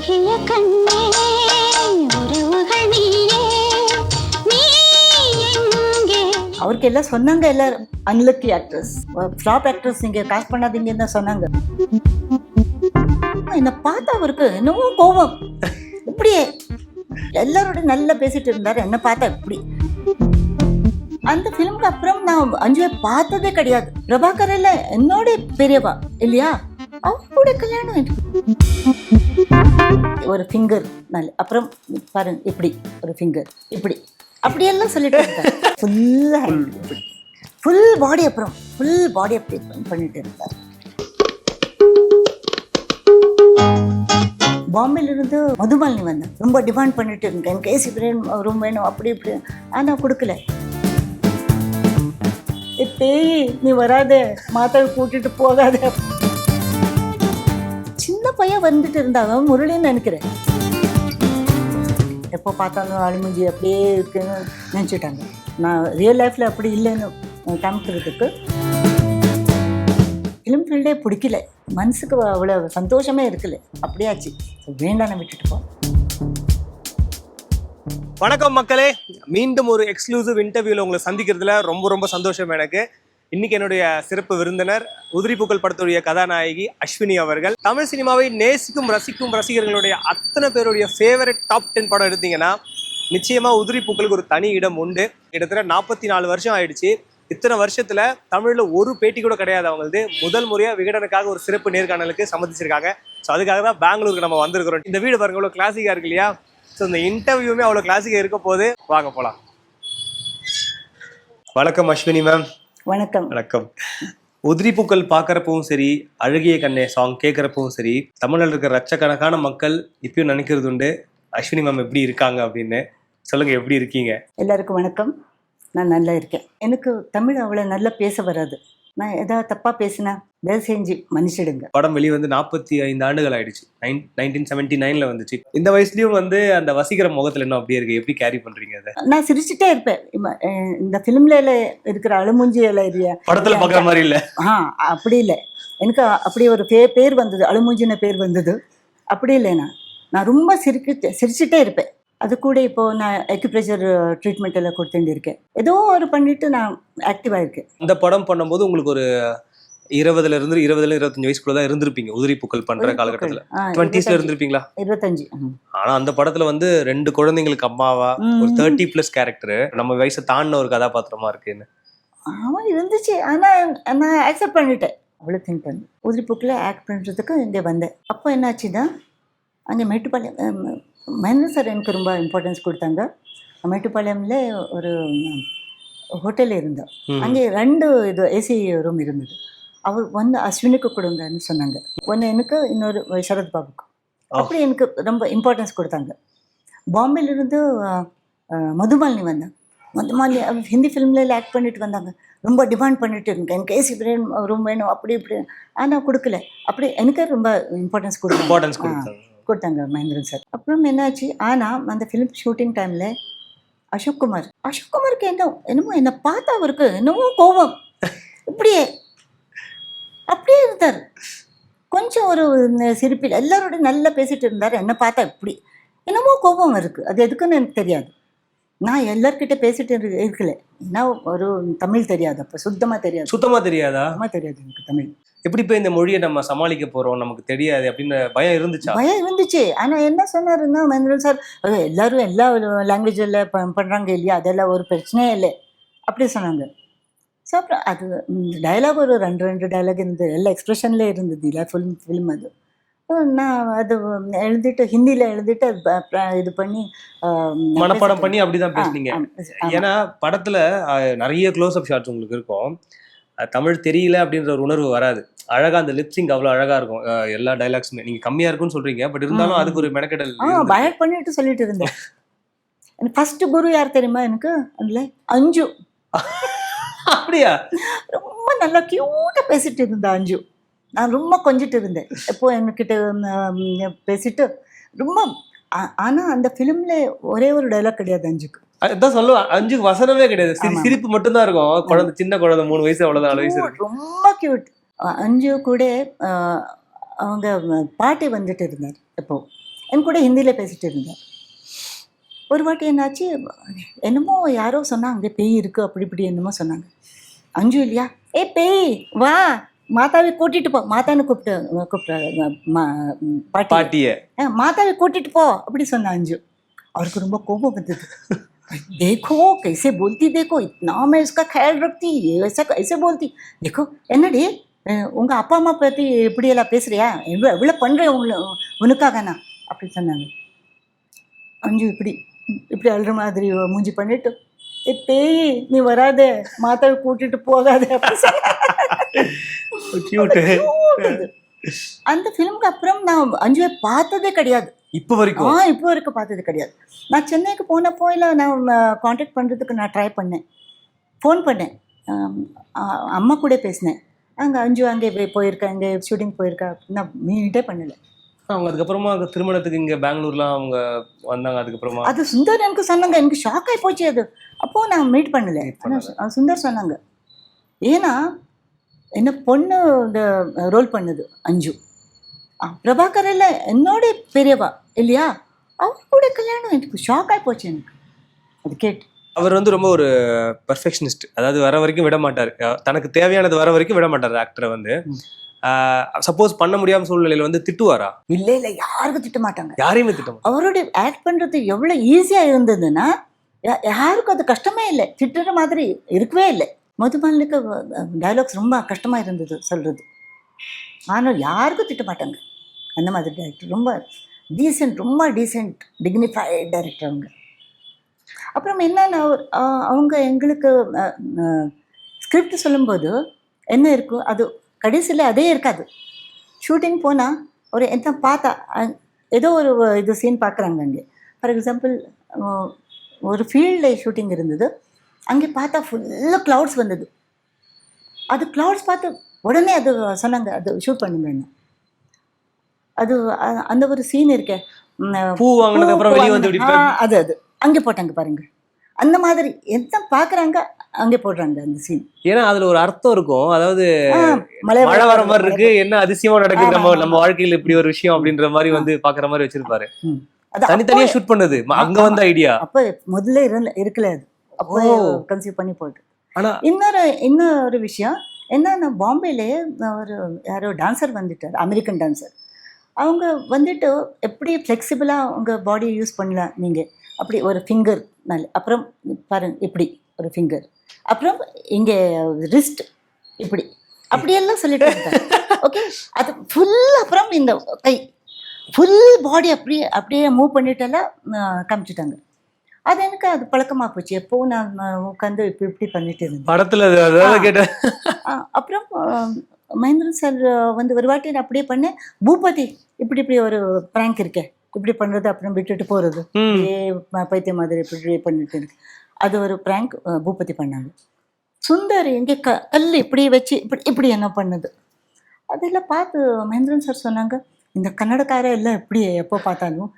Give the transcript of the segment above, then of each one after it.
அழகிய கண்ணே உறவுகள் நீயே. நீ எங்கே? அவருக்கு எல்லாம் சொன்னாங்க எல்லாரும். அன்லக்கி ஆக்ட்ரஸ் ஃப்ளாப் ஆக்ட்ரஸ் நீங்க காசு பண்ணாதீங்கன்னு தான் சொன்னாங்க. என்னை பார்த்தா அவருக்கு என்னவோ கோபம். இப்படியே எல்லாரோட நல்லா பேசிட்டு இருந்தார். என்னை பார்த்தா இப்படி. அந்த ஃபிலிம்க்கு அப்புறம் நான் அஞ்சுவை பார்த்ததே கிடையாது. பிரபாகர் எல்லாம் என்னோட பெரியவா இல்லையா? அவரோட கல்யாணம் ஒரு ஃபிங்கர் நல்ல அப்புறம் பாருங்க இப்படி ஒரு ஃபிங்கர் இப்படி. அப்படியெல்லாம் சொல்லிட்டு ஃபுல்லாக ஃபுல் பாடி அப்புறம் ஃபுல் பாடி அப்படி பண்ணிட்டு இருந்தார். பாம்பேல இருந்து மதுமாலினி வந்தேன். ரொம்ப டிமாண்ட் பண்ணிட்டு இருக்கேன் எனக்கு ஏசி ரூம் வேணும் அப்படி இப்படி. ஆனால் கொடுக்கல. பேய் நீ வராத மாத்தாவை கூட்டிட்டு போகாத. சின்ன பையன் வந்துட்டு இருந்தாங்க முரளின்னு நினைக்கிறேன். எப்போ பார்த்தாலும் அழிமுஞ்சி அப்படியே இருக்குன்னு நினச்சிட்டாங்க. நான் ரியல் லைஃப்பில் அப்படி இல்லைன்னு காமிக்கிறதுக்கு ஃபிலிம் ஃபீல்டே பிடிக்கல. மனசுக்கு அவ்வளோ சந்தோஷமே இருக்கல. அப்படியாச்சு. வேண்டாம் விட்டுட்டு போ வணக்கம் மக்களே. மீண்டும் ஒரு எக்ஸ்க்ளூசிவ் இன்டர்வியூவில் உங்களை சந்திக்கிறதுல ரொம்ப ரொம்ப சந்தோஷம் எனக்கு. இன்னைக்கு என்னுடைய சிறப்பு விருந்தினர் உதிரி படத்துடைய கதாநாயகி அஸ்வினி அவர்கள். தமிழ் சினிமாவை நேசிக்கும் ரசிக்கும் ரசிகர்களுடைய அத்தனை பேருடைய ஃபேவரட் டாப் டென் படம் எடுத்தீங்கன்னா நிச்சயமா உதிரி பூக்களுக்கு ஒரு தனி இடம் உண்டு. கிட்டத்தட்ட நாற்பத்தி நாலு வருஷம் ஆயிடுச்சு. இத்தனை வருஷத்துல தமிழ்ல ஒரு பேட்டி கூட கிடையாது அவங்களது. முதல் முறையா விகடனுக்காக ஒரு சிறப்பு நேர்காணலுக்கு சம்மதிச்சிருக்காங்க. ஸோ அதுக்காக தான் பெங்களூருக்கு நம்ம வந்திருக்கிறோம். இந்த வீடு பாருங்க அவ்வளோ கிளாசிக்காக இருக்கு இல்லையா? ஸோ இந்த இன்டர்வியூமே அவ்வளோ கிளாசிக்காக இருக்க போது வாங்க போகலாம் வணக்கம் அஸ்வினி மேம் வணக்கம். வணக்கம். உதிரி பூக்கள் பார்க்கறப்பவும் சரி அழகிய கண்ணே சாங் கேட்கறப்பவும் சரி தமிழ்ல இருக்கிற லட்சக்கணக்கான மக்கள் இப்பயும் நினைக்கிறது உண்டு அஸ்வினி மேம் எப்படி இருக்காங்க அப்படின்னு. சொல்லுங்க எப்படி இருக்கீங்க? எல்லாருக்கும் வணக்கம். நான் நல்லா இருக்கேன். எனக்கு தமிழ் அவ்வளோ நல்லா பேச வராது. நான் ஏதாவது தப்பாக பேசினா தயவு செஞ்சு மன்னிச்சிடுங்க. படம் வெளியே வந்து நாற்பத்தி ஐந்து ஆண்டுகள் ஆயிடுச்சு. நைன் நைன்டீன் செவன்டி நைன்ல வந்துச்சு. இந்த வயசுலயும் வந்து அந்த வசீகர முகத்துல இன்னும் அப்படியே இருக்கு. எப்படி கேரி பண்றீங்க அதை? நான் சிரிச்சுட்டே இருப்பேன். இந்த ஃபிலிம்ல இருக்கிற அழுமூஞ்சி இல்லையா படத்துல பாக்குற மாதிரி இல்ல. ஆ அப்படி இல்லை. எனக்கு அப்படி ஒரு பே பேர் வந்தது. அழுமூஞ்சின பேர் வந்தது. அப்படி இல்லை நான். நான் ரொம்ப சிரிக்க சிரிச்சுட்டே இருப்பேன். அது கூட இப்போ நான் எக்யூப்ரெஷர் ட்ரீட்மெண்ட் எல்லாம் கொடுத்துட்டு இருக்கேன் ஏதோ ஒரு பண்ணிட்டு நான் ஆக்டிவாக இருக்கேன் அந்த படம் பண்ணும்போது உங்களுக்கு ஒரு இருபதுல இருந்து இருபதுல இருபத்தஞ்சு வயசுக்குள்ள தான் இருந்திருப்பீங்க உதிரி பூக்கள் பண்ற காலகட்டத்துல. டுவெண்ட்டிஸ்ல இருந்திருப்பீங்களா? இருபத்தஞ்சு. ஆனா அந்த படத்துல வந்து ரெண்டு குழந்தைங்களுக்கு அம்மாவா. ஒரு தேர்ட்டி பிளஸ் கேரக்டர் நம்ம வயசை தாண்டின ஒரு கதாபாத்திரமா இருக்குன்னு. ஆமாம் இருந்துச்சு. ஆனால் நான் அக்செப்ட் பண்ணிட்டேன். அவ்வளோ திங்க் பண்ணி உதிரிப்பூக்கில் ஆக்ட் பண்ணுறதுக்கு இங்கே வந்தேன். அப்போ என்னாச்சுன்னா அங்கே மேட்டுப்பாளையம் மகேந்திர சார் எனக்கு ரொம்ப இம்பார்ட்டன்ஸ் கொடுத்தாங்க மேட்டுப்பாளையம்ல ஒரு ஹோட்டல் இருந்தோம். அங்கே ரெண்டு இது ஏசி ரூம் இருந்தது. அவர் வந்து அஸ்வினுக்கு கொடுங்கன்னு சொன்னாங்க. ஒன்று எனக்கு இன்னொரு சரத் பாபுக்கு. அப்படி எனக்கு ரொம்ப இம்பார்ட்டன்ஸ் கொடுத்தாங்க. பாம்பேலேருந்து மதுமாலினி வந்தாங்க மதுமாலினி ஹிந்தி ஃபிலிம்ல ஆக்ட் பண்ணிட்டு வந்தாங்க. ரொம்ப டிமாண்ட் பண்ணிட்டு இருந்தேன். எனக்கு ஏசி ரூம் வேணும் அப்படி இப்படி ஆனால் கொடுக்கல. அப்படி எனக்கு ரொம்ப இம்பார்ட்டன்ஸ் கொடுத்தாங்க. இம்பார்ட்டன்ஸ். கொடுத்தாங்க. கொடுத்தாங்க மகேந்திரன் சார். அப்புறம் என்னாச்சு? ஆனால் அந்த ஃபிலிம் ஷூட்டிங் டைமில் அசோக் குமார். அசோக் குமாருக்கு என்ன என்னமோ என்னை பார்த்தா அவருக்கு என்னமோ கோபம். இப்படியே அப்படியே இருந்தார். கொஞ்சம் ஒரு சிரிப்பில் எல்லாரோட நல்லா பேசிட்டு இருந்தார். என்னை பார்த்தா இப்படி. என்னமோ கோபம் இருக்குது அது எதுக்குன்னு எனக்கு தெரியாது. நான் எல்லார்கிட்ட பேசிட்டு இரு- இருக்கல. ஏன்னா ஒரு தமிழ் தெரியாது அப்போ சுத்தமாக தெரியாது. சுத்தமா தெரியாதா? சுத்தமாக தெரியாது எனக்கு தமிழ். எப்படி போய் இந்த மொழியை நம்ம சமாளிக்க போறோம்? நமக்கு தெரியாது அப்படின்னு பயம் இருந்துச்சா? பயம் இருந்துச்சு. ஆனால் என்ன சொன்னாருன்னா மகேந்திரன் சார் "அது எல்லாரும் எல்லா லாங்குவேஜில் ப பண்ணுறாங்க இல்லையா? அதெல்லாம் ஒரு பிரச்சனையே இல்லை. அப்படி சொன்னாங்க. ஸோ அப்புறம் அது டயலாக் ஒரு ரெண்டு ரெண்டு டயலாக் இருந்தது. எல்லா எக்ஸ்பிரஷன்லேயே இருந்தது இல்லை ஃபிலிம் ஃபிலிம் அது. நான் அது எழுதிட்டு ஹிந்தியில் எழுதிட்டு அது இது பண்ணி மனப்பாடம் பண்ணி அப்படிதான் பேசுனீங்க. ஏன்னா படத்துல நிறைய க்ளோஸ் அப் ஷாட்ஸ் உங்களுக்கு இருக்கும். தமிழ் தெரியல அப்படின்ற ஒரு உணர்வு வராது. அழகா அந்த லிப்சிங் அவ்வளவு அழகா இருக்கும். எல்லா டைலாக்ஸுமே நீங்க கம்மியா இருக்குன்னு சொல்றீங்க பட் இருந்தாலும். அதுக்கு ஒரு மெனக்கெடல். பயட் பண்ணிட்டு சொல்லிட்டு இருந்தேன். ஃபர்ஸ்ட் குரு யார் தெரியுமா எனக்கு? அதில் அஞ்சு. அப்படியா? ரொம்ப நல்லா க்யூட்டாக பேசிட்டு இருந்தா அஞ்சு. நான் ரொம்ப கொஞ்சிட்டு இருந்தேன். எப்போ என்கிட்ட பேசிட்டு ரொம்ப ஆ- ஆனா அந்த ஃபிலிம்ல ஒரே ஒரு டைலாக் கிடையாது அஞ்சுக்கு. அதான் சொல்லுவேன். அஞ்சுக்கு வசனமே கிடையாது. சிரிப்பு மட்டும்தான் இருக்கும். குழந்தை சின்ன குழந்தை மூணு வயசு அவ்வளவுதான் நாலு வயசு ரொம்ப கியூட் அஞ்சு கூட அவங்க பாட்டி வந்துட்டு இருந்தார் இப்போ என் கூட ஹிந்தியில் பேசிட்டு இருந்தார். ஒரு வாட்டி என்னாச்சு என்னமோ யாரோ சொன்னாங்க அங்கே பேய் இருக்கு. அப்படி இப்படி என்னமோ சொன்னாங்க. அஞ்சு இல்லையா? ஏ பேய் வா. மாதாவை கூட்டிட்டு போ மாதான்னு கூப்பிட்டு கூப்பிட்டு பாட்டி பாட்டிய ஆ, மாதாவை கூட்டிட்டு போ அப்படி சொன்ன அஞ்சு அவருக்கு ரொம்ப கோபம் வந்தது देखो कैसे बोलती देखो इतना मैं इसका ख्याल रखती ये ऐसा कैसे बोलती देखो என்னடி அஹ், உங்க அப்பா அம்மா பத்தி இப்படி எல்லாம் பேசுறியா எவ்வளோ எவ்வளோ பண்றேன் உங்களை உனக்காக நான் அப்படி சொன்னாங்க அஞ்சு இப்படி இப்படி அழுற மாதிரி மூஞ்சி பண்ணிட்டு ஏ பேய் நீ வராத மாதாவை கூட்டிட்டு போகாத அப்படி கியூட் சொன்னாங்க. அந்த ஃபிலிம்க்கு அப்புறம் நான் அஞ்சுவை பார்த்ததே கிடையாது. இப்ப வரைக்கும்? ஆ இப்போ வரைக்கும் பார்த்தது கிடையாது. நான் சென்னைக்கு போனப்போ இல்லை நான் காண்டாக்ட் பண்ணுறதுக்கு நான் ட்ரை பண்ணேன். ஃபோன் பண்ணேன். அம்மா கூட பேசினேன். அங்கே அஞ்சு அங்கே போய் போயிருக்கா இங்கே ஷூட்டிங் போயிருக்கா நான் மீட்டே பண்ணல. அவங்க அதுக்கப்புறமா அங்க திருமணத்துக்கு இங்க பெங்களூர்லாம் அவங்க வந்தாங்க அதுக்கப்புறமா? அது சுந்தர் எனக்கு சொன்னாங்க. எனக்கு ஷாக் ஆகி போச்சு அது. அப்போ நான் மீட் பண்ணல. சுந்தர் சொன்னாங்க. ஏன்னா என்ன பொண்ணு இந்த ரோல் பண்ணுது அஞ்சு. ஆ, பிரபாகர் இல்லை என்னோட பெரியவா இல்லையா? அவர் கூட கல்யாணம் எனக்கு ஷாக் ஆகி போச்சு எனக்கு. அது கேட்டு. அவர் வந்து ரொம்ப ஒரு பெர்ஃபெக்ஷனிஸ்ட் அதாவது வர வரைக்கும் விட மாட்டார். தனக்கு தேவையானது வர வரைக்கும் விட மாட்டார் ஆக்டரை வந்து. சப்போஸ் பண்ண முடியாம சூழ்நிலையில வந்து திட்டுவாரா? இல்லை இல்லை யாருக்கும் திட்ட மாட்டாங்க. யாரையுமே திட்ட. அவருடைய ஆக்ட் பண்ணுறது எவ்வளோ ஈஸியாக இருந்ததுன்னா யாருக்கும் அது கஷ்டமே இல்லை. திட்டுற மாதிரி இருக்கவே இல்லை. மதுபாலனுக்கு டைலாக்ஸ் ரொம்ப கஷ்டமாக இருந்தது சொல்கிறது ஆனால் யாருக்கும் திட்ட மாட்டாங்க. அந்த மாதிரி டேரக்டர் ரொம்ப டீசென்ட் ரொம்ப டீசென்ட் டிக்னிஃபைட் டைரக்டர் அவங்க. அப்புறம் என்னென்ன அவங்க எங்களுக்கு ஸ்கிரிப்ட் சொல்லும்போது என்ன இருக்கும் அது கடைசியில் அதே இருக்காது. ஷூட்டிங் போனால் ஒரு என்ன பார்த்தா ஏதோ ஒரு இது சீன் பார்க்குறாங்க அங்கே. ஃபார் எக்ஸாம்பிள் ஒரு ஃபீல்டில் ஷூட்டிங் இருந்தது. அங்கே பார்த்தா ஃபுல்லாக க்ளவுட்ஸ் வந்தது. அது க்ளவுட்ஸ் பார்த்து உடனே அது சொன்னாங்க அது ஷூட் பண்ணுங்கன்னு. அது அந்த ஒரு சீன் இருக்கே. அது அது. அங்கே போட்டாங்க பாருங்க. அந்த மாதிரி என்ன பார்க்குறாங்க அங்கே போடுறாங்க அந்த சீன் ஏன்னா அதுல ஒரு அர்த்தம் இருக்கும். அதாவது மழை மழை வர மாதிரி இருக்கு. என்ன அதிசயமா நடக்குது? நம்ம. நம்ம வாழ்க்கையில இப்படி ஒரு விஷயம் அப்படின்ற மாதிரி வந்து பாக்குற மாதிரி வச்சிருப்பாரு. தனித்தனியா ஷூட் பண்ணது. அங்க. வந்த ஐடியா அப்போ முதல்ல இருக்கல அது. அப்போ. கன்சீவ் பண்ணி ஆனா இன்னொரு இன்னொரு விஷயம் என்னன்னா பாம்பேலே ஒரு யாரோ டான்சர் வந்துட்டார் அமெரிக்கன் டான்சர் அவங்க வந்துட்டு எப்படி ஃப்ளெக்சிபிளாக உங்கள் பாடியை யூஸ் பண்ணலாம் நீங்கள் அப்படி ஒரு ஃபிங்கர் மேலே. அப்புறம் பாருங்க இப்படி ஒரு ஃபிங்கர் அப்புறம் இங்கே ரிஸ்ட் இப்படி. அப்படியெல்லாம் சொல்லிட்டு ஓகே அது ஃபுல் அப்புறம் இந்த கை. ஃபுல் பாடி அப்படியே அப்படியே மூவ் பண்ணிட்டெல்லாம் காமிச்சிட்டாங்க. அது எனக்கு அது பழக்கமாக போச்சு. எப்போவும் நான் உட்காந்து இப்படி இப்படி பண்ணிட்டு இருந்தேன். படத்துல அப்புறம் மகேந்திரன் சார் வந்து ஒரு வாட்டி நான் அப்படியே பண்ணேன். பூபதி இப்படி இப்படி ஒரு ப்ராங்க் இருக்கே. இப்படி பண்ணுறது அப்புறம் விட்டுட்டு போகிறது ம். அப்படியே ப- பைத்தியம் மாதிரி இப்படி பண்ணிட்டு இருக்கு. அது ஒரு ப்ராங்க் பூபதி பண்ணாங்க. சுந்தர் எங்கே க கல் இப்படி வச்சு இப்படி இப்படி என்ன பண்ணுது? அதெல்லாம் பார்த்து மகேந்திரன் சார் சொன்னாங்க இந்த கன்னடக்கார எல்லாம் எப்படி எப்போ பார்த்தாலும்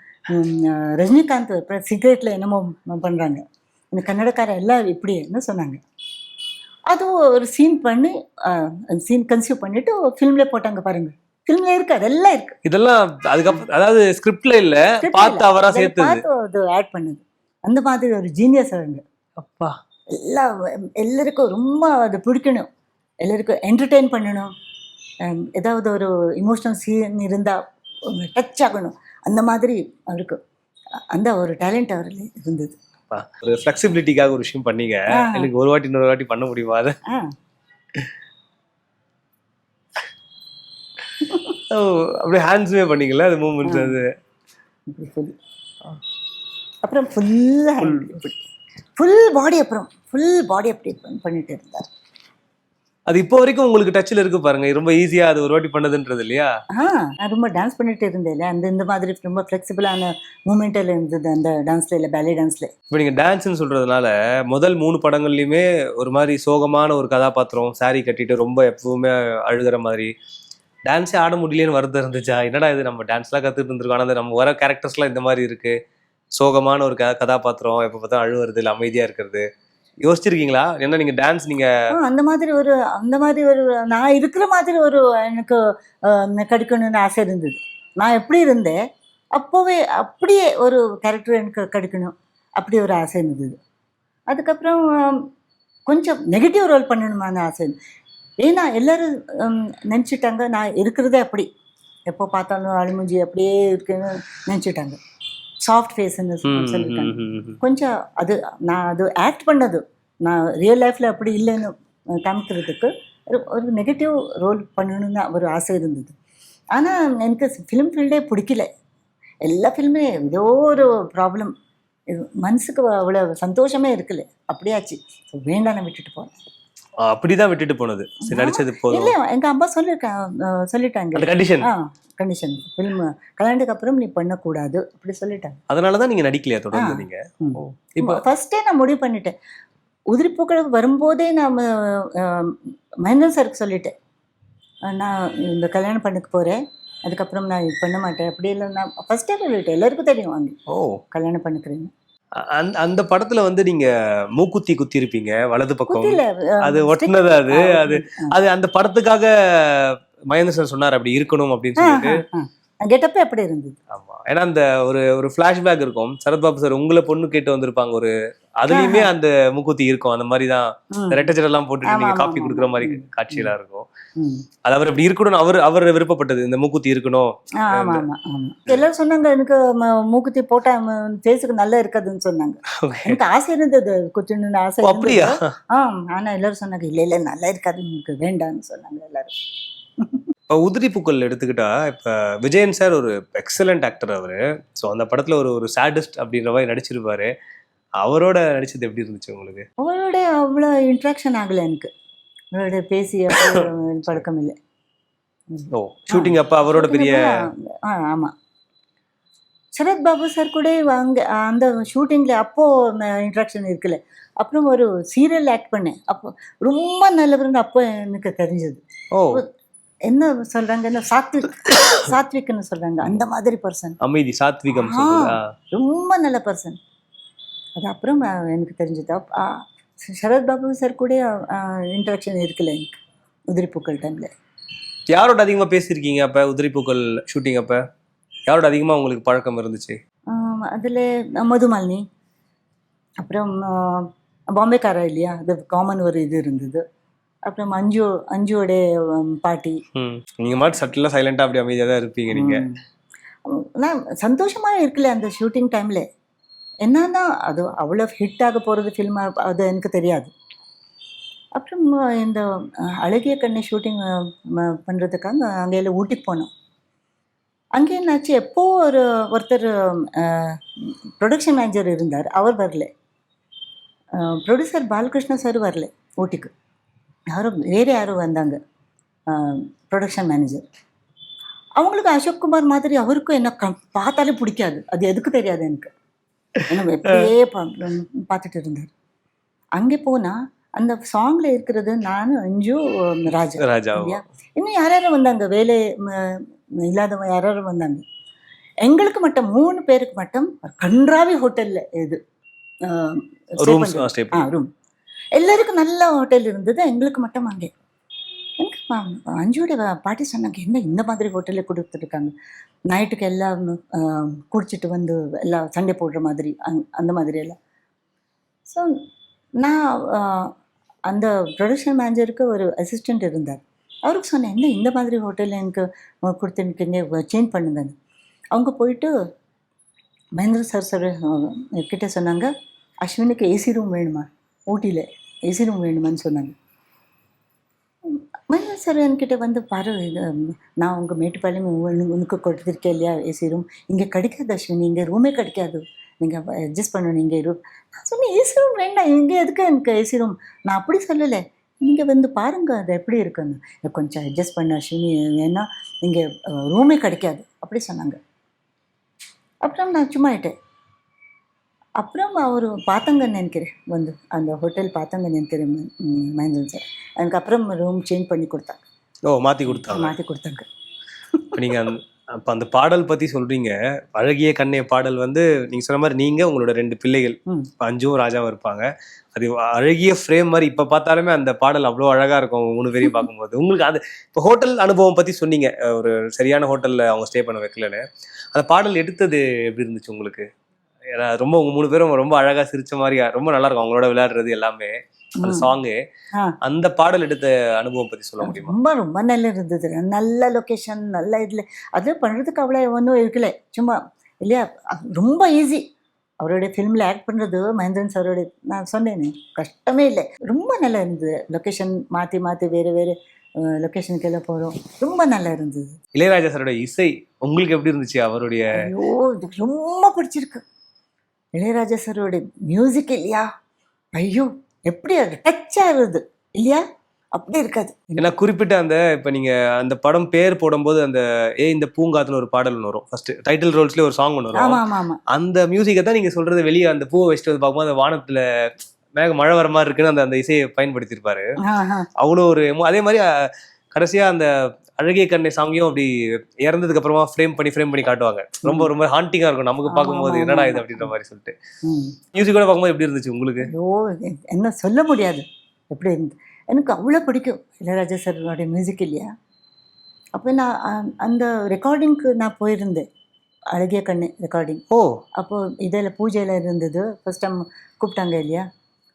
ரஜினிகாந்த் சிகரெட்டில் என்னமோ பண்ணுறாங்க இந்த கன்னடக்கார எல்லாம் இப்படின்னு சொன்னாங்க. அது ஒரு சீன் பண்ணி சீன் கன்சியூவ் பண்ணிட்டு ஃபிலிம்ல போட்டாங்க பாருங்க. ஃபிலிம்ல இருக்கு அதெல்லாம் இருக்கு. இதெல்லாம் அதுக்கப்புறம் அதாவது ஸ்கிரிப்ட்ல இல்ல பார்த்து. அவரா பார்த்து அது ஆட் பண்ணுது. அந்த மாதிரி ஒரு ஜீனியஸ் அவங்க. அப்பா. எல்லா எல்லாருக்கும் ரொம்ப அது பிடிக்கணும். எல்லாருக்கும் என்டர்டெயின் பண்ணணும். ஏதாவது ஒரு இமோஷனல் சீன் இருந்தால் டச் ஆகணும். அந்த மாதிரி அவருக்கு அந்த ஒரு டேலண்ட் அவரில் இருந்தது. ஒரு ஃபிளெக்சிபிலிட்டிக்காக ஒரு விஷயம் பண்ணீங்க. எனக்கு ஒரு வாட்டி இன்னொரு வாட்டி பண்ண முடியுமா அதை அப்படியே ஹேண்ட்ஸுமே பண்ணீங்கல்ல அது மூமெண்ட்ஸ். அது. அப்புறம் ஃபுல்லாக ஃபுல் பாடி அப்புறம் ஃபுல் பாடி அப்படி பண்ணி- பண்ணிட்டு இருந்தார் அது இப்போ வரைக்கும் உங்களுக்கு டச்ல இருக்கு பாருங்க. ரொம்ப ஈஸியா அது ஒரு வாட்டி பண்ணதுன்றது இல்லையா? ஆ நான் ரொம்ப டான்ஸ் பண்ணிட்டு இருந்தேன் அந்த இந்த மாதிரி ரொம்ப ஃப்ளெக்சிபிளான மூமெண்டில் இருந்தது அந்த டான்ஸில் இல்லை பேலே டான்ஸில் இப்போ நீங்க டான்ஸ்னு சொல்றதுனால முதல் மூணு படங்கள்லயுமே ஒரு மாதிரி சோகமான ஒரு கதாபாத்திரம் saree கட்டிட்டு ரொம்ப எப்பவுமே அழுகிற மாதிரி. டான்ஸே ஆட முடியலன்னு வருத்தம் இருந்துச்சா? என்னடா இது? நம்ம டான்ஸ்லாம் கத்துட்டு இருந்திருக்கோம். ஆனா அது நம்ம வர கேரக்டர்ஸ்லாம் இந்த மாதிரி இருக்கு. சோகமான ஒரு க கதாபாத்திரம் எப்போ பார்த்தா அழுவுறது இல்லை அமைதியா இருக்கிறது. யோசிச்சிருக்கீங்களா? என்ன நீங்க டான்ஸ் நீங்க அந்த மாதிரி ஒரு அந்த மாதிரி ஒரு நான் இருக்கிற மாதிரி ஒரு எனக்கு ஆ, கிடைக்கணும்னு ஆசை இருந்தது. நான் எப்படி இருந்தேன்? அப்போவே அப்படியே ஒரு கேரக்டர் எனக்கு கிடைக்கணும். அப்படி ஒரு ஆசை இருந்தது. அதுக்கப்புறம் கொஞ்சம் நெகட்டிவ் ரோல் பண்ணணுமான ஆசை ஏன்னா எல்லாரும் நினச்சிட்டாங்க நான் இருக்கிறதே அப்படி. எப்போ பார்த்தாலும் அழிமுஞ்சி அப்படியே இருக்குன்னு நினச்சிட்டாங்க. சாஃப்ட் ஃபேஸ்ன்னு சொல்லிட்டாங்க கொஞ்சம் அது நான் அது ஆக்ட் பண்ணது. நான் ரியல் லைஃப்பில் அப்படி இல்லைன்னு காமிக்கிறதுக்கு ஒரு- ஒரு நெகட்டிவ் ரோல் பண்ணணும்னு ஒரு ஆசை இருந்தது. ஆனால் எனக்கு ஃபிலிம் ஃபீல்டே பிடிக்கல. எல்லா ஃபில்மே ஏதோ ஒரு ப்ராப்ளம் இது மனசுக்கு அவ்வளோ சந்தோஷமே இருக்குல்ல அப்படியாச்சு. வேண்டாம் விட்டுட்டு போனேன் அப்படிதான் விட்டுட்டு போனது. சரி நடிச்சது போதும். இல்லை எங்கள் அம்மா சொல்லியிருக்காங்க சொல்லிட்டாங்க. அந்த கண்டிஷன் கண்டிஷன் ஃபிலிம் கல்யாணத்துக்கு அப்புறம் நீ பண்ணக்கூடாது அப்படி சொல்லிட்டாங்க. அதனாலதான் நீங்க நடிக்கலையா தொடர்ந்து. நீங்க. இப்போ ஃபர்ஸ்டே நான் முடிவு பண்ணிட்டேன். உதிரிப்பூக்கள் வரும்போதே நான் மகேந்திரன் சாருக்கு சொல்லிட்டேன். நான் இந்த கல்யாணம் பண்ணிக்க போகிறேன் அதுக்கப்புறம் நான் பண்ண மாட்டேன் அப்படி இல்லை நான் ஃபர்ஸ்டே சொல்லிட்டேன். எல்லாருக்கும் தெரியும் வாங்கி. ஓ. கல்யாணம் பண்ணிக்கிறேன்னு. அந்த அந்த படத்துல வந்து நீங்க மூக்குத்தி குத்தி இருப்பீங்க வலது பக்கம். அது ஒட்டுனது அது அது அது அந்த படத்துக்காக மகேந்திர சார் சொன்னார் அப்படி இருக்கணும் அப்படின்னு சொல்லிட்டு. கெட்டப்பே அப்படி இருந்தது. ஆமா. ஏன்னா அந்த ஒரு ஒரு பிளாஷ்பேக் இருக்கும். சரத்பாபு சார் உங்களை பொண்ணு கேட்டு வந்திருப்பாங்க ஒரு அதுலயுமே அந்த மூக்குத்தி இருக்கும். அந்த மாதிரி தான். ம். ரெட்டச்சர் எல்லாம் போட்டுட்டு நீங்க காப்பி. கொடுக்குற மாதிரி. காட்சியெல்லாம் இருக்கும். அது அவர் அப்படி இருக்கணும் அவர் அவர் விருப்பப்பட்டது. இந்த மூக்குத்தி இருக்கணும். எல்லாரும் சொன்னாங்க எனக்கு மூக்குத்தி போட்டா ஃபேஸுக்கு நல்லா இருக்காதுன்னு சொன்னாங்க. எனக்கு ஆசை இருந்தது. குச்சணுன்னு ஆசை அப்படியா. ஆ ஆனா எல்லாரும் சொன்னாங்க இல்ல இல்ல நல்லா இருக்காது உங்களுக்கு வேண்டாம்னு சொன்னாங்க எல்லாரும். இப்போ உதிரி பூக்கள் எடுத்துக்கிட்டா இப்போ விஜயன் சார் ஒரு எக்ஸலண்ட் ஆக்டர் அவரு. ஸோ அந்த படத்துல ஒரு ஒரு சாடிஸ்ட் அப்படின்ற மாதிரி நடிச்சிருப்பாரு. அவரோட நடிச்சது எப்படி இருந்துச்சு உங்களுக்கு? அவளோட அவ்வளோ இன்ட்ராக்ஷன் ஆகலை எனக்கு. அவளோட பேசி அவ்வளோ பழக்கம் இல்லை. ஓ ஷூட்டிங் அப்ப அவரோட பெரிய ஆ ஆமாம் சரத் பாபு சார் கூட அங்கே அந்த ஷூட்டிங்கில் அப்போது இன்ட்ராக்ஷன் இருக்குல்ல அப்புறம் ஒரு சீரியல் ஆக்ட் பண்ணேன். அப்போ ரொம்ப நல்லவர்னு அப்போ எனக்கு தெரிஞ்சது. ஓ. என்ன சொல்கிறாங்க என்ன சாத்விக் சாத்விக்னு சொல்கிறாங்க அந்த மாதிரி பர்சன் அமைதி சாத்விகம். ரொம்ப நல்ல பர்சன் அது அப்புறம் எனக்கு தெரிஞ்சது. சரத் பாபு சார் கூட இன்ட்ராக்ஷன் இருக்குல்ல எனக்கு உதிரிப்பூக்கள் டைமில் யாரோட அதிகமா பேசியிருக்கீங்க அப்ப? உதிரி பூக்கள் ஷூட்டிங் அப்ப? யாரோட அதிகமா உங்களுக்கு பழக்கம் இருந்துச்சு? அதில் மதுமாலினி. அப்புறம் ஆஹ், பாம்பேக்காரா இல்லையா? அது காமன் ஒரு இது இருந்தது. அப்புறம் அஞ்சு அஞ்சுவோட பாட்டி. நீங்க மாதிரி சட்டிலாம் சைலண்டா அப்படி அமைதியா தான் இருப்பீங்க நீங்க. நான் சந்தோஷமாக இருக்குல்ல அந்த ஷூட்டிங் டைமில் என்னன்னா அது அவ்வளோ ஹிட் ஆக போகிறது ஃபில்ம் அது எனக்கு தெரியாது. அப்புறம் இந்த அழகிய கண்ணை ஷூட்டிங் பண்ணுறதுக்காக அங்கே எல்லாம் ஊட்டிக்கு போனோம். அங்கே என்னாச்சு எப்போ ஒரு ஒருத்தர் ப்ரொடக்ஷன் மேனேஜர் இருந்தார் அவர் வரல. ப்ரொடியூசர் பாலகிருஷ்ண சார் வரல ஊட்டிக்கு. யாரும் வேறு யாரும் வந்தாங்க. ப்ரொடக்ஷன் மேனேஜர் அவங்களுக்கு அசோக் குமார் மாதிரி அவருக்கும் என்ன பார்த்தாலே பிடிக்காது. அது எதுக்கு தெரியாது எனக்கு. என்ன எப்படியே பார்த்துட்டு இருந்தார். அங்கே போனால் அந்த சாங்கில் இருக்கிறது நான் அஞ்சு ராஜா. ராஜா இன்னும் யார் யாரும் வந்தாங்க? வேலை இல்லாதவங்க யார் யாரும் வந்தாங்க. எங்களுக்கு மட்டும் மூணு பேருக்கு மட்டும் கன்றாவி ஹோட்டலில் இது ரூம் எல்லாருக்கும் நல்ல ஹோட்டல் இருந்தது. எங்களுக்கு மட்டும் அங்கே. எனக்கு அஞ்சோட அஞ்சுவோட பாட்டி சொன்னாங்க என்ன இந்த மாதிரி ஹோட்டலில் கொடுத்துருக்காங்க? நைட்டுக்கு எல்லாம் குடிச்சிட்டு வந்து எல்லாம் சண்டை போடுற மாதிரி அந்- அந்த மாதிரி எல்லாம். ஸோ நான் அந்த ப்ரொடக்ஷன் மேனேஜருக்கு ஒரு அசிஸ்டண்ட் இருந்தார். அவருக்கு சொன்னேன் என்ன இந்த மாதிரி ஹோட்டலில் எனக்கு கொடுத்துருக்கீங்க? சேஞ்ச் பண்ணுங்கன்னு. அவங்க போயிட்டு மகேந்திர சார் சார் கிட்டே சொன்னாங்க அஸ்வினுக்கு ஏசி ரூம் வேணுமா? ஊட்டியில் ஏசி ரூம் வேணுமான்னு சொன்னாங்க. மகேந்திர சார் என்கிட்ட வந்து பாரு இது நான் உங்கள் மேட்டுப்பாளையம் உனக்கு கொடுத்துருக்கேன் இல்லையா ஏசி ரூம் இங்கே கிடைக்காது அஸ்வினி இங்கே ரூமே கிடைக்காது. நீங்கள் அட்ஜஸ்ட் பண்ணணும் இங்கே ரூம் நான் சொன்னேன் ஏசி ரூம் வேண்டாம் இங்கே எதுக்கு எனக்கு ஏசி ரூம் நான் அப்படி சொல்லலை. நீங்கள் வந்து பாருங்கள் அது எப்படி இருக்குன்னு. கொஞ்சம் அட்ஜஸ்ட் பண்ண அஸ்வினி ஏன்னா இங்கே ரூமே கிடைக்காது. அப்படி சொன்னாங்க. அப்புறம் நான் சும்மா ஆயிட்டேன். அப்புறம் அவர் பார்த்தாங்கன்னு நினைக்கிறேன் வந்து அந்த ஹோட்டல் பார்த்தாங்கன்னு நினைக்கிறேன் ம், மகேந்திரன் சார். எனக்கு அப்புறம் ரூம் சேஞ்ச் பண்ணி கொடுத்தாங்க. ஓ மாத்தி கொடுத்தாங்க. மாற்றி கொடுத்தாங்க. இப்ப நீங்க அந்த- அப்ப அந்த பாடல் பத்தி சொல்றீங்க. அழகிய கண்ணே பாடல் வந்து நீங்க சொன்ன மாதிரி நீங்க உங்களோட ரெண்டு பிள்ளைகள். அஞ்சும் ராஜாவும் இருப்பாங்க. அது அழகிய ஃப்ரேம் மாதிரி இப்ப பார்த்தாலுமே அந்த பாடல் அவ்வளோ அழகா இருக்கும் மூணு பேரையும் பார்க்கும்போது. உங்களுக்கு அது இப்போ ஹோட்டல் அனுபவம் பத்தி சொன்னீங்க. ஒரு சரியான ஹோட்டல்ல அவங்க ஸ்டே பண்ண வைக்கலன்னு. அந்த பாடல் எடுத்தது எப்படி இருந்துச்சு உங்களுக்கு? ஏன்னா ரொம்ப உங்க மூணு பேரும் ரொம்ப அழகா சிரிச்ச மாதிரி ரொம்ப நல்லா இருக்கும் அவங்களோட விளையாடுறது எல்லாமே. அந்த. சாங்கு. அந்த பாடல் எடுத்த அனுபவம் பத்தி சொல்ல முடியுமா? ரொம்ப ரொம்ப நல்லா இருந்தது. நல்ல லொக்கேஷன் நல்ல இதில். அது பண்ணுறதுக்கு அவ்வளோ ஒன்றும் இருக்கல. சும்மா இல்லையா? ரொம்ப ஈஸி அவருடைய ஃபிலிமில் ஆக்ட் பண்ணுறது மகேந்திரன் சாரோட நான் சொன்னேனே கஷ்டமே இல்லை. ரொம்ப நல்லா இருந்தது. லொக்கேஷன் மாற்றி மாற்றி வேறு வேறு லொக்கேஷனுக்கு எல்லாம் போகிறோம் ரொம்ப நல்லா இருந்தது. இளையராஜா சாரோட இசை உங்களுக்கு எப்படி இருந்துச்சு? அவருடைய ரொம்ப பிடிச்சிருக்கு. இளையராஜா சாரோட மியூசிக் இல்லையா? ஐயோ எப்படி அது டச் ஆகுது இல்லையா? அப்படி இருக்காது. ஏன்னா குறிப்பிட்ட அந்த இப்ப நீங்க அந்த படம் பேர் போடும்போது அந்த ஏ இந்த பூங்காத்துல ஒரு பாடல் ஒன்று வரும். ஃபர்ஸ்ட் டைட்டில் ரோல்ஸ்ல ஒரு சாங் ஒன்று வரும். அந்த மியூசிக்கை தான் நீங்க சொல்றது வெளியே அந்த பூவை வச்சுட்டு வந்து பார்க்கும்போது அந்த வானத்துல மேக மழை வர மாதிரி இருக்குன்னு அந்த அந்த இசையை பயன்படுத்தியிருப்பாரு. அவ்வளோ ஒரு அதே மாதிரி அஹ், கடைசியா அந்த அழகிய கண்ணை சாங்கையும் அப்படி இறந்ததுக்கு அப்புறமா ஃப்ரேம் பண்ணி ஃப்ரேம் பண்ணி காட்டுவாங்க. ரொம்ப ரொம்ப ஹாண்டிங்கா இருக்கும். நமக்கு பார்க்கும்போது என்னடா. இது அப்படின்ற மாதிரி சொல்லிட்டு. மியூசிக்கோட பார்க்கும்போது எப்படி இருந்துச்சு உங்களுக்கு? எ- என்ன சொல்ல முடியாது. எப்படி எனக்கு அவ்வளோ பிடிக்கும் இளையராஜா சாரோடைய மியூசிக் இல்லையா? அப்போ நான் அந்த ரெக்கார்டிங்க்கு நான் போயிருந்தேன். அழகிய கண்ணு ரெக்கார்டிங் ஓ. அப்போது இதில் பூஜையில் இருந்தது. ஃபர்ஸ்ட் டைம் கூப்பிட்டாங்க இல்லையா?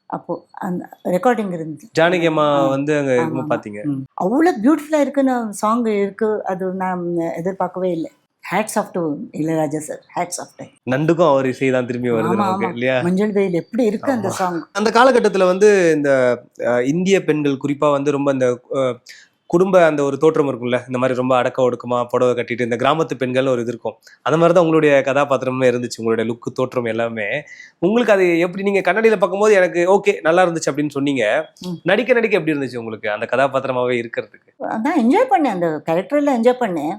அப்போது அந்த ரெக்கார்டிங் இருந்தது ஜானகி அம்மா. வந்து அங்க. பாத்தீங்க. அவ்வளோ பியூட்டிஃபுல்லாக இருக்குன்னு சாங் இருக்கு அது நான் எதிர்பார்க்கவே இல்லை hats off to Ilaiyaraaja sir hats off to நண்டுக்கும் அவர் இசை தான் திரும்பி வருது நமக்கு. இல்லையா மஞ்சள் வெயில் எப்படி இருக்கு அந்த. சாங் அந்த காலகட்டத்தில் வந்து இந்த இந்திய பெண்கள் குறிப்பாக வந்து ரொம்ப இந்த குடும்ப அந்த ஒரு தோற்றம் இருக்கும்ல இந்த மாதிரி ரொம்ப அடக்க ஒடுக்கமா புடவை கட்டிட்டு இந்த கிராமத்து பெண்கள் ஒரு இது இருக்கும். அந்த மாதிரி தான் உங்களுடைய கதாபாத்திரமே இருந்துச்சு உங்களுடைய லுக்கு தோற்றம் எல்லாமே. உங்களுக்கு அது எப்படி நீங்க கண்ணாடியில பார்க்கும்போது எனக்கு ஓகே நல்லா இருந்துச்சு அப்படின்னு சொன்னீங்க. நடிக்க நடிக்க எப்படி இருந்துச்சு உங்களுக்கு அந்த கதாபாத்திரமாவே இருக்கிறதுக்கு? நான் என்ஜாய் பண்ணேன் அந்த கேரக்டரில் என்ஜாய் பண்ணேன்.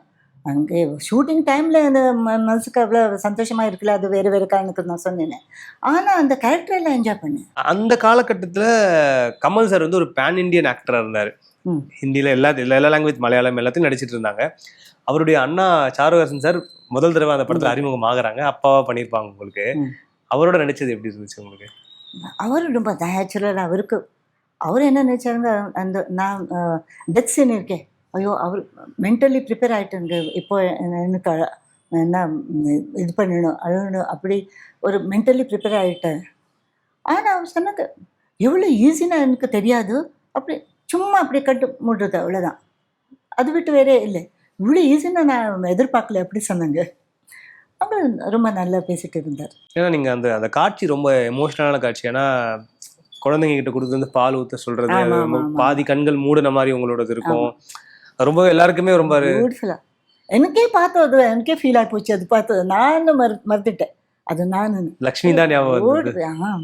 அங்கே ஷூட்டிங் டைமில் அந்த மனசுக்கு அவ்வளோ சந்தோஷமாக இருக்குல்ல அது வேறு வேறு காரணத்துக்கு நான் சொன்னேன். ஆனால் அந்த கேரக்டரில் என்ஜாய் பண்ணேன். அந்த காலகட்டத்துல கமல் சார் வந்து ஒரு பேன் இந்தியன் ஆக்டரா இருந்தாரு. ம். ஹிந்தில எல்லா எல்லா லாங்குவேஜ் மலையாளம் எல்லாத்தையும் நடிச்சிட்டு இருந்தாங்க. அவருடைய அண்ணா சாருஹாசன் சார் முதல் தடவை அந்த படத்துல அறிமுகம் ஆகுறாங்க. அப்பாவா பண்ணியிருப்பாங்க உங்களுக்கு. அவரோட நடிச்சது எப்படி இருந்துச்சு உங்களுக்கு? அவர் ரொம்ப நேச்சுரல் அவருக்கு அவர் என்ன நினைச்சாருங்க? அந்த நான் டெத் சீன் இருக்கேன் ஐயோ அவர் மென்டலி ப்ரிப்பேர் ஆகிட்டுங்க இப்போ எனக்கு என்ன இது பண்ணணும் அழணும் அப்படி ஒரு மென்டலி ப்ரிப்பேர் ஆகிட்டேன் ஆனால் அவர் சொன்னாங்க எவ்வளோ ஈஸின்னு எனக்கு தெரியாது. அப்படி சும்மா அப்படி கட்டு மூடுறது அவ்வளோதான் அது விட்டு வேறே இல்லை. இவ்வளோ ஈஸின்னு நான் எதிர்பார்க்கல அப்படி சொன்னாங்க? அவர் ரொம்ப நல்லா பேசிட்டு இருந்தார். ஏன்னா நீங்க அந்த அந்த காட்சி ரொம்ப எமோஷனலான காட்சி. ஏன்னா குழந்தைங்க கிட்ட கொடுத்து வந்து பால் ஊத்த சொல்றது அது. பாதி கண்கள் மூடின மாதிரி உங்களோடது இருக்கும். ரொம்ப எல்லாருக்குமே ரொம்ப எனக்கே பார்த்தது எனக்கே ஃபீல் ஆகி போச்சு. அது பார்த்தது நானும் மறு மறுத்துட்டேன். அது நான் லக்ஷ்மி தான் ஞாபகம்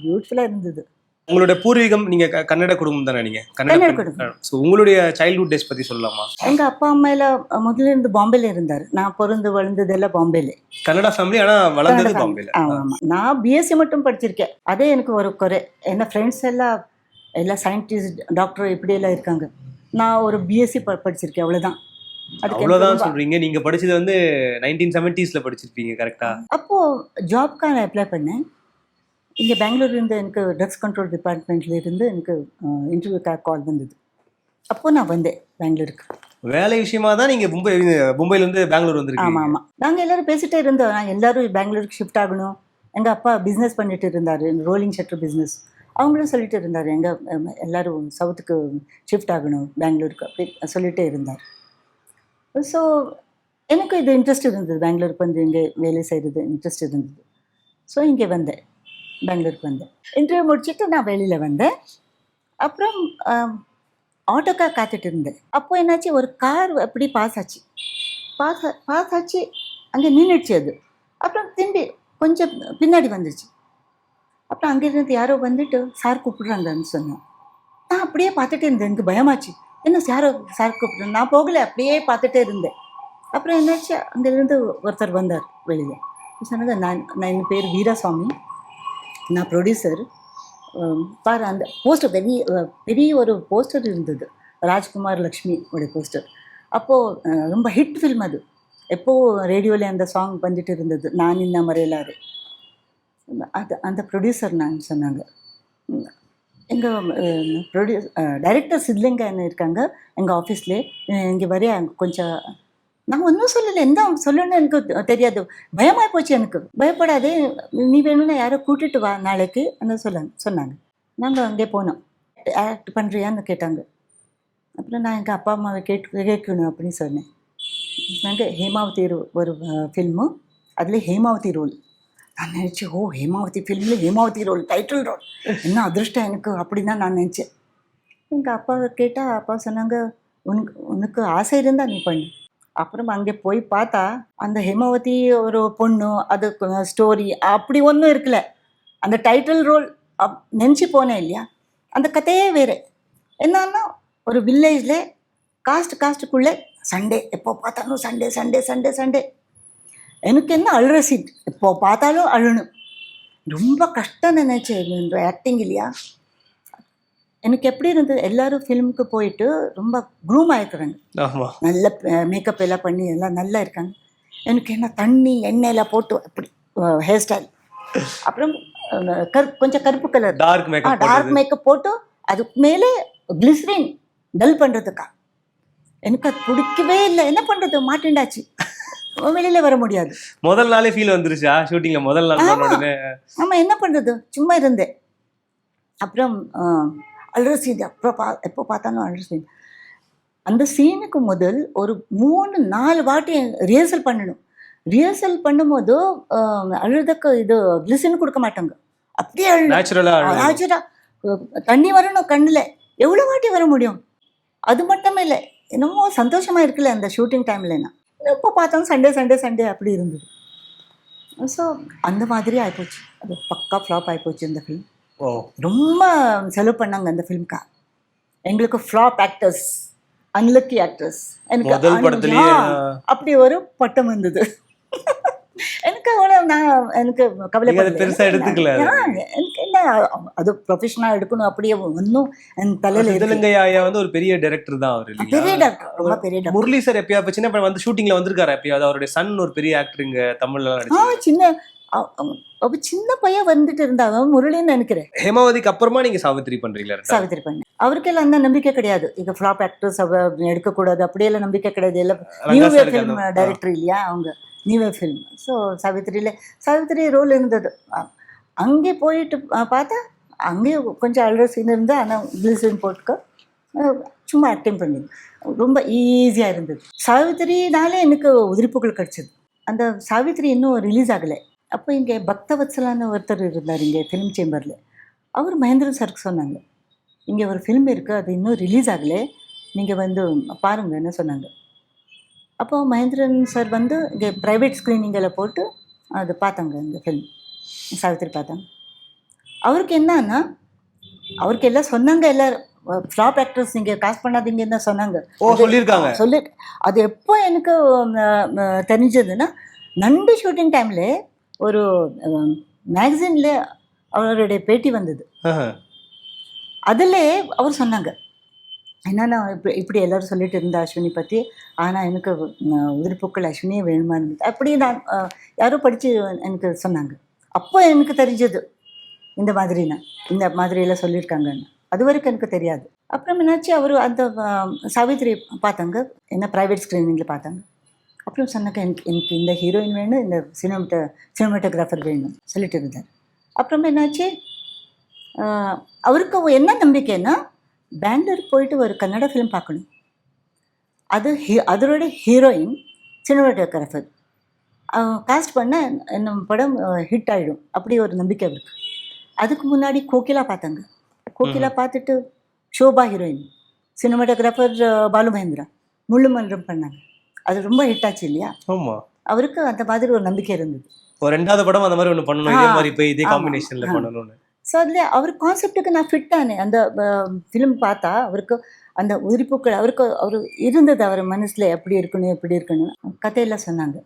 பியூட்டிஃபுல்லாக இருந்தது. உங்களுடைய பூர்வீகம் நீங்க கன்னட குடும்பம் தானே நீங்க? கன்னட குடும்பம். ஸோ உங்களுடைய சைல்ட்ஹுட் டேஸ் பத்தி சொல்லலாமா? எங்கள் அப்பா அம்மா எல்லாம் முதல்ல இருந்து பாம்பேல இருந்தார். நான் பிறந்து வளர்ந்ததெல்லாம் பாம்பேல. கன்னடா ஃபேமிலி ஆனா வளர்ந்தது பாம்பேல. ஆமாம். நான் பிஎஸ்சி மட்டும் படிச்சிருக்கேன். அதே எனக்கு ஒரு குறை. என்ன ஃப்ரெண்ட்ஸ் எல்லாம் எல்லாம் சயின்டிஸ்ட் டாக்டர் இப்படி எல்லாம் இருக்காங்க. நான் ஒரு பிஎஸ்சி படிச்சிருக்கேன். அவ்வளோதான் அவ்வளவுதான் ரொம்ப- சொல்றீங்க. நீங்க படிச்சது வந்து நைன்டீன் செவன்டிஸ்ல படிச்சிருப்பீங்க கரெக்டா அப்போது ஜாப்க்காக நான் அப்ளை பண்ணேன். இங்கே பெங்களூர்லேருந்து எனக்கு ட்ரக்ஸ் கண்ட்ரோல் டிபார்ட்மெண்ட்ல இருந்து எனக்கு இன்டர்வியூக்காக கால் வந்தது. அப்போ நான் வந்தேன் பெங்களூருக்கு. வேலை விஷயமா தான் நீங்க மும்பை மும்பைல இருந்து பெங்களூர் ஆமாம் வந்திருக்கீங்க ஆமாம் நாங்கள் எல்லாரும் பேசிட்டே இருந்தோம். நாங்கள் எல்லாரும் பெங்களூருக்கு ஷிஃப்ட் ஆகணும். எங்கள் அப்பா பிஸ்னஸ் பண்ணிட்டு இருந்தார். ரோலிங் ஷட்டர் பிஸ்னஸ் அவங்களும் சொல்லிட்டு இருந்தார் எங்கள் எல்லாரும் சவுத்துக்கு ஷிஃப்ட் ஆகணும் பெங்களூருக்கு அப்படி சொல்லிட்டே இருந்தார். ஸோ எனக்கு இது இன்ட்ரெஸ்ட் இருந்தது. பெங்களூருக்கு வந்து இங்கே வேலை செய்கிறது இன்ட்ரெஸ்ட் இருந்தது. ஸோ இங்கே வந்தேன். பெங்களூருக்கு வந்தேன். இன்டர்வியூ முடிச்சுட்டு நான் வெளியில் வந்தேன். அப்புறம் ஆட்டோக்காக காத்துட்டு இருந்தேன். அப்போ என்னாச்சு? ஒரு கார் அப்படி பாஸ் ஆச்சு. பாஸ் பாஸ் ஆச்சு. அங்கே நின்றுடுச்சு அது. அப்புறம் திரும்பி கொஞ்சம் பின்னாடி வந்துச்சு அப்புறம் அங்கேருந்து யாரோ வந்துட்டு சார் கூப்பிடுறாங்கன்னு சொன்னேன் நான் அப்படியே பார்த்துட்டே இருந்தேன். எனக்கு பயமாச்சு. என்ன யாரோ சார் கூப்பிடுறேன் நான் போகலை. அப்படியே பார்த்துட்டே இருந்தேன். அப்புறம் என்னாச்சு? அங்கேருந்து ஒருத்தர் வந்தார் வெளியில். சொன்னாங்க நான் நான் என் பேர் வீராசாமி. நான் ப்ரொடியூசர் பாரு அந்த போஸ்டர் பெரிய பெரிய ஒரு போஸ்டர் இருந்தது. ராஜ்குமார் லக்ஷ்மி உடைய போஸ்டர் அப்போது ரொம்ப ஹிட் ஃபில்ம் அது. எப்போது ரேடியோவில் அந்த சாங் வந்துட்டு இருந்தது நான் இன்ன மறையலாறு அது அந்த ப்ரொடியூசர் நான் சொன்னாங்க. எங்கள் ப்ரொடியூஸ் டைரக்டர் சித்லிங்கன்னு இருக்காங்க. எங்கள் ஆஃபீஸ்லேயே இங்கே வரைய கொஞ்சம் நான் ஒன்றும் சொல்லலை. என்ன சொல்லணும்னு எனக்கு தெரியாது. பயமாகி போச்சு எனக்கு. பயப்படாதே. நீ வேணும்னா யாரோ கூட்டிட்டு வா நாளைக்கு. அந்த சொல்ல சொன்னாங்க. நாங்கள் அங்கே போனோம். ஆக்ட் பண்ணுறியான்னு கேட்டாங்க. அப்புறம் நான் எங்கள் அப்பா அம்மாவை கேட்டு கேட்கணும் அப்படின்னு சொன்னேன். நாங்கள் ஹேமாவதி ஒரு ஃபில்மு அதில் ஹேமாவதி ரோல் நான் நினச்சேன் ஓ ஹேமாவதி ஃபில்மில் ஹேமாவதி ரோல் டைட்டில் ரோல் என்ன அதிர்ஷ்டம் எனக்கு அப்படின்னு தான் நான் நினச்சேன். எங்கள் அப்பாவை கேட்டால் அப்பா சொன்னாங்க உனக்கு உனக்கு ஆசை இருந்தால் நீ பண்ணு. அப்புறம் அங்கே போய் பார்த்தா அந்த ஹேமாவதி ஒரு பொண்ணு அது ஸ்டோரி அப்படி ஒன்றும் இருக்கல. அந்த டைட்டில் ரோல் அப் நினச்சி போனேன் இல்லையா? அந்த கதையே வேறு. என்னன்னா ஒரு வில்லேஜில் காஸ்ட் காஸ்ட்டுக்குள்ளே சண்டே. எப்போ பார்த்தாலும் சண்டே சண்டே சண்டே சண்டே. எனக்கு என்ன அழுற சீட் எப்போ பார்த்தாலும் அழணும். ரொம்ப கஷ்டம் நினைச்சேன் இந்த ஆக்டிங் இல்லையா? எனக்கு எப்படி இருந்தது? எல்லாரும் ஃபிலிமுக்கு போயிட்டு ரொம்ப க்ரூம் ஆயிருக்குறாங்க. நல்ல மேக்கப் எல்லாம் பண்ணி எல்லாம் நல்லா இருக்காங்க. எனக்கு என்ன தண்ணி எண்ணெயெல்லாம் போட்டு அப்படி ஹேர் ஸ்டைல் அப்புறம் கரு கொஞ்சம் கருப்பு colour dark makeup dark makeup போட்டு அதுக்கு மேலே கிளிசரின் டல் பண்ணுறதுக்கா எனக்கு அது பிடிக்கவே இல்லை. என்ன பண்ணுறது மாட்டிண்டாச்சு. வெளியில வர முடியாது. முதல் நாளே ஃபீல் வந்துருச்சா? ஷூட்டிங்ல முதல் நாள் ஆமா. என்ன பண்ணுறது சும்மா இருந்தேன். அப்புறம் அழுற சீன் அப்புறம் பா எப்போ பார்த்தாலும் அழுற சீன் அந்த சீனுக்கு முதல் ஒரு மூணு நாலு வாட்டி ரிஹர்சல் பண்ணணும். ரிஹர்சல் பண்ணும்போது ஆஹ், அழுறதுக்கு இது கிளிசன் கொடுக்க மாட்டாங்க. அப்படியே ஆச்சுடா தண்ணி வரணும் கண்ணில். எவ்வளோ வாட்டி வர முடியும்? அது மட்டும் இல்லை. என்னமோ சந்தோஷமா இருக்குல்ல அந்த ஷூட்டிங் டைம்ல நான் எப்போ பார்த்தாலும் சண்டே சண்டே சண்டே அப்படி இருந்தது. ஸோ அந்த மாதிரி ஆயிப்போச்சு. அது பக்கா ஃப்ளாப் ஆயிப்போச்சு இந்த ஃபிலிம் ரொம்ப செலவு பண்ணாங்க அந்த ஃபிலிம்க்கா எங்களுக்கு ஃப்ளாப் ஆக்டர்ஸ் அன்லக்கி ஆக்டர்ஸ் எனக்கு அப்படி ஒரு பட்டம் வந்தது எனக்கு அவ்வளோ நான் எனக்கு நீங்க அதை கவலைப்படல பெருசா எடுத்துக்கல எனக்கு என்ன அது ப்ரொஃபஷனாக எடுக்கணும் அப்படியே ஒன்றும் என் தலையில ஐயா வந்து ஒரு பெரிய டைரக்டர் தான் அவர் பெரிய ரொம்ப பெரிய முரளி சார் எப்பயாவது சின்ன பையன் வந்து ஷூட்டிங்ல வந்திருக்காரு எப்பயாவது? அவருடைய சன் ஒரு பெரிய ஆக்டர் இங்க தமிழ்ல ஆ சின்ன அவ- சின்ன பையன் வந்துட்டு இருந்தா அவன் முரளின்னு நினைக்கிறேன். ஹேமாவதிக்கு அப்புறமா நீங்க சாவித்திரி பண்றீங்களா? சாவித்திரி பண்ண. அவருக்கெல்லாம் அந்த நம்பிக்கை கிடையாது. இங்க ஃப்ளாப் ஆக்டர்ஸ் அவ எடுக்கக்கூடாது அப்படியெல்லாம் நம்பிக்கை கிடையாது. எல்லாம் ரங்கா நியூ சாருக்கு ஃபிலிம் டைரக்டர் இல்லையா அவங்க? நியூ ஃபிலிம் ஸோ சாவித்திரியில சாவித்திரி ரோல் இருந்தது. அங்கே போயிட்டு பார்த்தா அங்கேயும் கொஞ்சம் அழுற சீன் இருந்து ஆனால் கிளிசரின் போட்டுக்க. சும்மா ஆக்டிங் பண்ணது ரொம்ப ஈஸியாக இருந்தது. சாவித்திரினாலே எனக்கு உதிரிப்புகள் கிடச்சிது. அந்த சாவித்திரி இன்னும் ரிலீஸ் ஆகலை. அப்போ இங்கே பக்தவத்சலான்னு ஒருத்தர் இருந்தார் இங்கே ஃபிலிம் சேம்பரில் அவர் மகேந்திரன் சாருக்கு சொன்னாங்க. இங்கே ஒரு ஃபிலிம் இருக்குது அது இன்னும் ரிலீஸ் ஆகலை. நீங்கள் வந்து பாருங்கன்னு சொன்னாங்க. அப்போ மகேந்திரன் சார் வந்து இங்கே ப்ரைவேட் ஸ்க்ரீனிங்கில் போட்டு அது பார்த்தாங்க இந்த ஃபிலிம் சாவித்திரி பார்த்தாங்க. அவருக்கு என்னன்னா அவருக்கு எல்லாம் சொன்னாங்க எல்லாரும். ஃப்ளாப் ஆக்டர்ஸ் நீங்கள் காசு பண்ணாதீங்கன்னு தான் சொன்னாங்க. ஓ சொல்லியிருக்காங்க. சொல்லி அது எப்போ எனக்கு தெரிஞ்சதுன்னா நண்டு ஷூட்டிங் டைமில் ஒரு மேகசினில் அவருடைய பேட்டி வந்தது. அதில் அவர் சொன்னாங்க என்னன்னா இப்படி இப்படி எல்லாரும் சொல்லிட்டு இருந்தா அஸ்வினி பற்றி ஆனால் எனக்கு உதிர்ப்புக்கள் அஸ்வினியே வேணுமா? இருந்தது அப்படி நான் யாரோ படித்து எனக்கு சொன்னாங்க. அப்போ எனக்கு தெரிஞ்சது இந்த மாதிரினா இந்த மாதிரியெல்லாம் சொல்லியிருக்காங்கன்னு. அது வரைக்கும் எனக்கு தெரியாது. அப்புறம் என்னாச்சு அவர் அந்த சாவித்திரி பார்த்தாங்க. என்ன ப்ரைவேட் ஸ்க்ரீனிங்கில் பார்த்தாங்க. அப்புறம் சொன்னாங்க எனக்கு எனக்கு இந்த ஹீரோயின் வேணும் இந்த சினிமாட்ட சினிமாட்டோகிராஃபர் வேணும் சொல்லிட்டு இருந்தார். அப்புறம் என்னாச்சு? அவருக்கு என்ன நம்பிக்கைன்னா பெங்களூர் போயிட்டு ஒரு கன்னட ஃபிலிம் பார்க்கணும். அது ஹீ அதோட ஹீரோயின் சினிமாட்டோகிராஃபர் காஸ்ட் பண்ண நம்ம படம் ஹிட் ஆகிடும் அப்படி ஒரு நம்பிக்கை அவருக்கு. அதுக்கு முன்னாடி கோகிலா பார்த்தாங்க. கோகிலா பார்த்துட்டு ஷோபா ஹீரோயின் சினிமாட்டோகிராஃபர் பாலு மகேந்திரா முள்ளு மன்றம் பண்ணாங்க. அது ரொம்ப ஹிட் ஆச்சு இல்லையா? ஆமா. அவருக்கு அந்த மாதிரி ஒரு நம்பிக்கை இருந்தது. ஒரு ரெண்டாவது படம் அந்த மாதிரி ஒண்ணு பண்ணணும் இதே மாதிரி போய் இதே காம்பினேஷன்ல. பண்ணணும்னு. ஸோ அதில் அவர் கான்செப்டுக்கு நான் ஃபிட் ஆனேன் அந்த ஃபிலிம் பார்த்தா அவருக்கு அந்த உதிரிப்பூக்கள் அவருக்கு அவர் இருந்தது அவர் மனசில் எப்படி இருக்கணும் எப்படி இருக்கணும் கதையெல்லாம் சொன்னாங்க.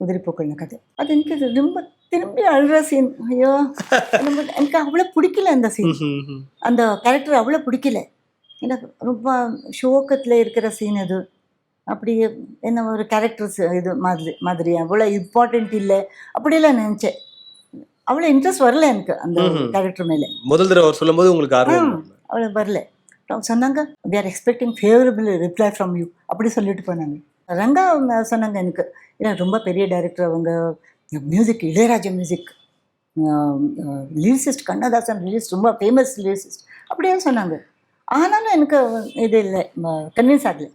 உதிரிப்பூக்கள்னு கதை. அது எனக்கு ரொம்ப திரும்பி அழுற சீன் ஐயோ எனக்கு அவ்வளோ பிடிக்கல அந்த சீன். அந்த கேரக்டர் அவ்வளோ பிடிக்கல. எனக்கு ரொம்ப ஷோக்கத்தில் இருக்கிற சீன் அது. அப்படி என்ன ஒரு கேரக்டர்ஸ் இது மாதிரி மாதிரி. அவ்வளோ இம்பார்ட்டண்ட் இல்லை. அப்படியெல்லாம் நினச்சேன். அவ்வளோ இன்ட்ரெஸ்ட் வரல எனக்கு அந்த. கேரக்டர் மேலே. முதல் தடவை அவர் சொல்லும்போது உங்களுக்கு ஆர்வம் அவ்வளோ வரல. சொன்னாங்க we are expecting favourable reply from you அப்படி சொல்லிட்டு போனாங்க. ரங்கா சொன்னாங்க எனக்கு ஏன்னா ரொம்ப பெரிய டைரக்டர் அவங்க music Ilaiyaraaja music lyricist Kannadasan lyricist ரொம்ப ஃபேமஸ் லிரிசிஸ்ட் அப்படியே சொன்னாங்க. ஆனாலும் எனக்கு இது இல்லை கன்வின்ஸ் ஆகலை.